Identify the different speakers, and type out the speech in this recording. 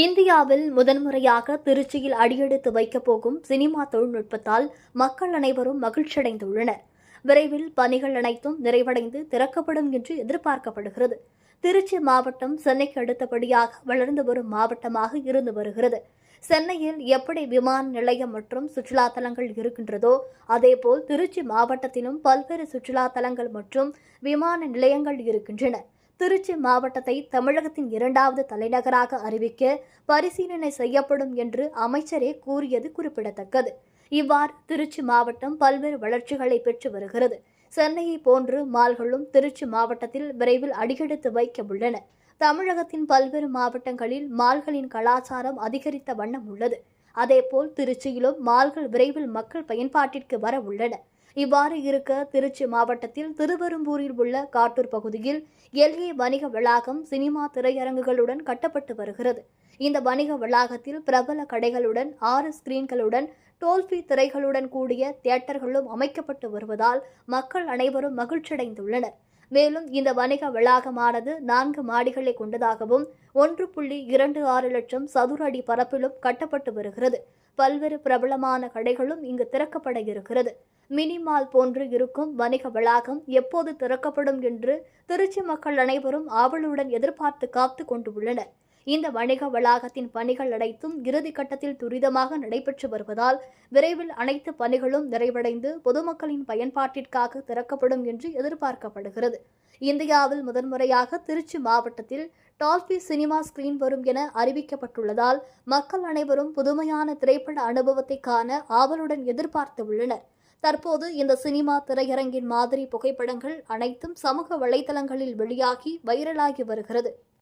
Speaker 1: இந்தியாவில் முதன்முறையாக திருச்சியில் அடியெடுத்து வைக்கப் போகும் சினிமா தொழில்நுட்பத்தால் மக்கள் அனைவரும் மகிழ்ச்சியடைந்துள்ளனர். விரைவில் பணிகள் அனைத்தும் நிறைவடைந்து திறக்கப்படும் என்று எதிர்பார்க்கப்படுகிறது. திருச்சி மாவட்டம் சென்னைக்கு அடுத்தபடியாக வளர்ந்து வரும் மாவட்டமாக இருந்து வருகிறது. சென்னையில் எப்படி விமான நிலையம் மற்றும் சுற்றுலா தலங்கள் இருக்கின்றதோ அதேபோல் திருச்சி மாவட்டத்திலும் பல்வேறு சுற்றுலா தலங்கள் மற்றும் விமான நிலையங்கள் இருக்கின்றன. திருச்சி மாவட்டத்தை தமிழகத்தின் இரண்டாவது தலைநகராக அறிவிக்க பரிசீலனை செய்யப்படும் என்று அமைச்சரே கூறியது குறிப்பிடத்தக்கது. இவ்வாறு திருச்சி மாவட்டம் பல்வேறு வளர்ச்சிகளை பெற்று வருகிறது. சென்னையை போன்று மால்களும் திருச்சி மாவட்டத்தில் விரைவில் அடியெடுத்து வைக்க உள்ளன. தமிழகத்தின் பல்வேறு மாவட்டங்களில் மால்களின் கலாச்சாரம் அதிகரித்த வண்ணம் உள்ளது. அதேபோல் திருச்சியிலும் மால்கள் விரைவில் மக்கள் பயன்பாட்டிற்கு வர உள்ளன. இவ்வாறு இருக்க திருச்சி மாவட்டத்தில் திருவெரும்பூரில் உள்ள காட்டூர் பகுதியில் எல்ஏ வணிக வளாகம் சினிமா திரையரங்குகளுடன் கட்டப்பட்டு வருகிறது. இந்த வணிக வளாகத்தில் பிரபல கடைகளுடன் ஆறு ஸ்கிரீன்களுடன் டோல்ஃபி திரைகளுடன் கூடிய தியேட்டர்களும் அமைக்கப்பட்டு வருவதால் மக்கள் அனைவரும் மகிழ்ச்சியடைந்துள்ளனர். மேலும் இந்த வணிக வளாகமானது நான்கு மாடிகளை கொண்டதாகவும் ஒன்று புள்ளி இரண்டு ஆறு லட்சம் சதுர அடி பரப்பிலும் கட்டப்பட்டு வருகிறது. பல்வேறு பிரபலமான கடைகளும் இங்கு திறக்கப்பட இருக்கிறது. மினிமால் போன்று இருக்கும் வணிக வளாகம் எப்போது திறக்கப்படும் என்று திருச்சி மக்கள் அனைவரும் ஆவலுடன் எதிர்பார்த்து காத்து கொண்டு உள்ளனர். இந்த வணிக வளாகத்தின் பணிகள் அனைத்தும் இறுதி கட்டத்தில் துரிதமாக நடைபெற்று வருவதால் விரைவில் அனைத்து பணிகளும் நிறைவடைந்து பொதுமக்களின் பயன்பாட்டிற்காக திறக்கப்படும் என்று எதிர்பார்க்கப்படுகிறது. இந்தியாவில் முதன்முறையாக திருச்சி மாவட்டத்தில் டால்பி சினிமா ஸ்கிரீன் வரும் என அறிவிக்கப்பட்டுள்ளதால் மக்கள் அனைவரும் புதுமையான திரைப்பட அனுபவத்தை காண ஆவலுடன் எதிர்பார்த்து உள்ளனர். தற்போது இந்த சினிமா திரையரங்கின் மாதிரி புகைப்படங்கள் அனைத்தும் சமூக வலைதளங்களில் வெளியாகி வைரலாகி வருகிறது.